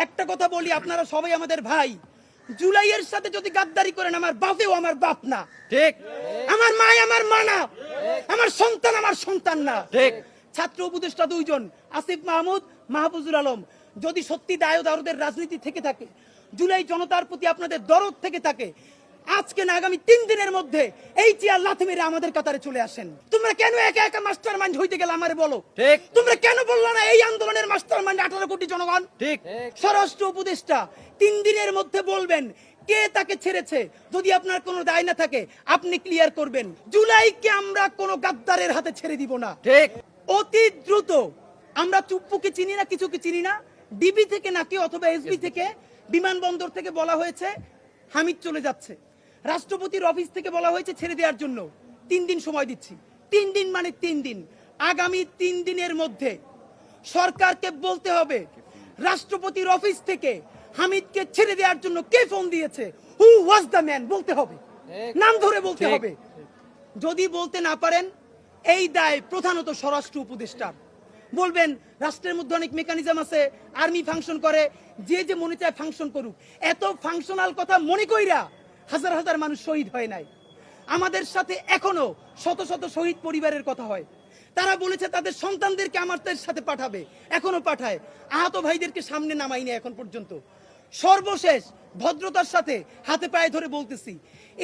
একটা কথা বলি আপনারা সবাই আমাদের ভাই। জুলাইয়ের সাথে যদি গাদ্দারি করেন আমার বাপেও আমার বাপ না। ঠিক। আমার মা আমার মা না। আমার সন্তান আমার সন্তান না। ঠিক। ছাত্র উপদেষ্টা দুইজন আসিফ মাহমুদ মাহফুজুল আলম। যদি সত্যি দায় দারদের রাজনীতি থেকে থাকে জুলাই জনতার প্রতি আপনাদের দরদ থেকে থাকে আজকে না আগামী তিন দিনের মধ্যে এই চেয়ার লাথি মেরে আমাদের কাতারে চলে আসেন। তোমরা কেন একা একা মাস্টার মাইন্ড হইতে গেলে আমারে বলো? ঠিক। তোমরা কেন বলল না এই আন্দোলনের মাস্টার মাইন্ড আঠারো কোটি জনগণ? ঠিক। স্বরাষ্ট্র উপদেষ্টা তিন দিনের মধ্যে বলবেন কে তাকে ছেড়েছে? যদি আপনার কোনো দায় না থাকে আপনি ক্লিয়ার করবেন। জুলাইকে আমরা কোনো গাদ্দারের হাতে ছেড়ে দিব না। ঠিক। অতি দ্রুত। আমরা চুপ্পুকে চিনি না কিছুকে চিনি না। ডিবি থেকে নাকি অথবা এসবি। থেকে বিমানবন্দর থেকে বলা হয়েছে হামিদ চলে যাচ্ছে। রাষ্ট্রপতির অফিস থেকে বলা হয়েছে ছেড়ে দেওয়ার জন্য। তিন দিন সময় দিচ্ছি। তিন দিন মানে তিন দিন। আগামী তিন দিনের মধ্যে সরকারকে বলতে হবে রাষ্ট্রপতির অফিস থেকে হামিদকে ছেড়ে দেওয়ার জন্য কে ফোন দিয়েছে? হু ওয়াজ দ্য ম্যান বলতে হবে। নাম ধরে বলতে হবে। যদি বলতে না পারেন এই দায় প্রধানত স্বরাষ্ট্র উপদেষ্টার। বলবেন রাষ্ট্রের মধ্যে অনেক মেকানিজম আছে আর্মি ফাংশন করে যে যে মনে চায় ফাংশন করুক। এত ফাংশনাল কথা মনে কইরা হাজার হাজার মানুষ শহীদ হয় নাই। আমাদের সাথে এখনও শত শত শহীদ পরিবারের কথা হয়। তারা বলেছে তাদের সন্তানদেরকে আমাদের সাথে পাঠাবে এখনও পাঠায়। আহত ভাইদেরকে সামনে নামাইনি এখন পর্যন্ত। সর্বশেষ ভদ্রতার সাথে হাতে পায়ে ধরে বলতেছি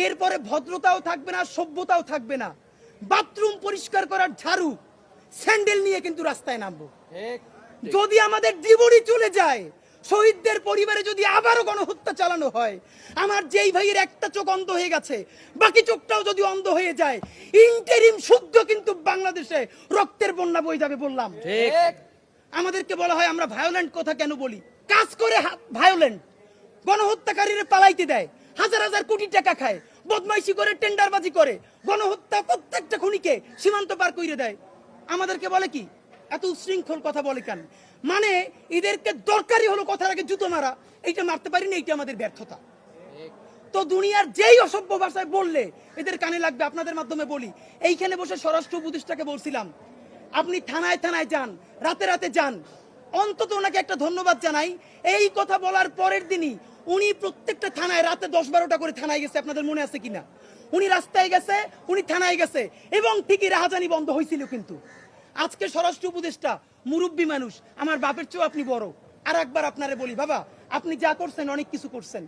এরপরে ভদ্রতাও থাকবে না সভ্যতাও থাকবে না। বাথরুম পরিষ্কার করার ঝাড়ু স্যান্ডেল নিয়ে কিন্তু রাস্তায় নামবো। যদি আমাদের জীবনই চলে যায় শহীদদের পরিবারে যদি আবারও গণহত্যা চালানো হয় আমার যেই ভাইয়ের একটা চোখ অন্ধ হয়ে গেছে বাকি চোখটাও যদি অন্ধ হয়ে যায় ইন্টারিম শুদ্ধ কিন্তু বাংলাদেশে রক্তের বন্যা বয়ে যাবে বললাম। আমাদেরকে বলা হয় আমরা ভায়োলেন্ট কথা কেন বলি? কাজ করে ভায়োলেন্ট গণহত্যাকারীরা পালাইতে দেয় হাজার হাজার কোটি টাকা খায় বদমাইশি করে টেন্ডারবাজি করে গণহত্যা প্রত্যেকটা খুনিকে সীমান্ত পার করে দেয়। আমাদেরকে বলে কি? এত উশৃঙ্খল কথা বলে কেন? মানে এদেরকে দরকারি হলো কথার আগে জুতো মারা। এইটা মারতে পারি না এইটা আমাদের ব্যর্থতা। তো দুনিয়ার যেই অসভ্য ভাষায় বললে এদের কানে লাগবে, আপনাদের মাধ্যমে বলি। এইখানে বসে স্বরাষ্ট্র উপদেষ্টাকে বলছিলাম, আপনি থানায় থানায় যান, রাতে রাতে যান। অন্তত ওনাকে একটা ধন্যবাদ জানাই। এই কথা বলার পরের দিনই উনি প্রত্যেকটা থানায় রাতে দশ বারোটা করে থানায় গেছে, আপনাদের মনে আছে কিনা? উনি রাস্তায় গেছে, উনি থানায় গেছে, এবং ঠিকই রাহাজানি বন্ধ হয়েছিল কিন্তু। আজকে স্বরাষ্ট্র উপদেষ্টা, মুরব্বী মানুষ, আমার বাপের চেয়েও আপনি বড়। আর একবার আপনারে বলি, বাবা, আপনি যা করছেন, অনেক কিছু করছেন।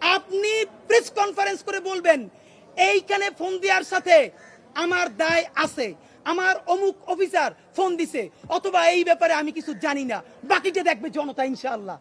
আপনি প্রেস কনফারেন্স করে বলবেন, এইখানে ফোন দেওয়ার সাথে আমার দায় আছে। আমার অমুক অফিসার ফোন দিছে। অথবা এই ব্যাপারে আমি কিছু জানি না। বাকিটা দেখবে জনতা, ইনশাআল্লাহ।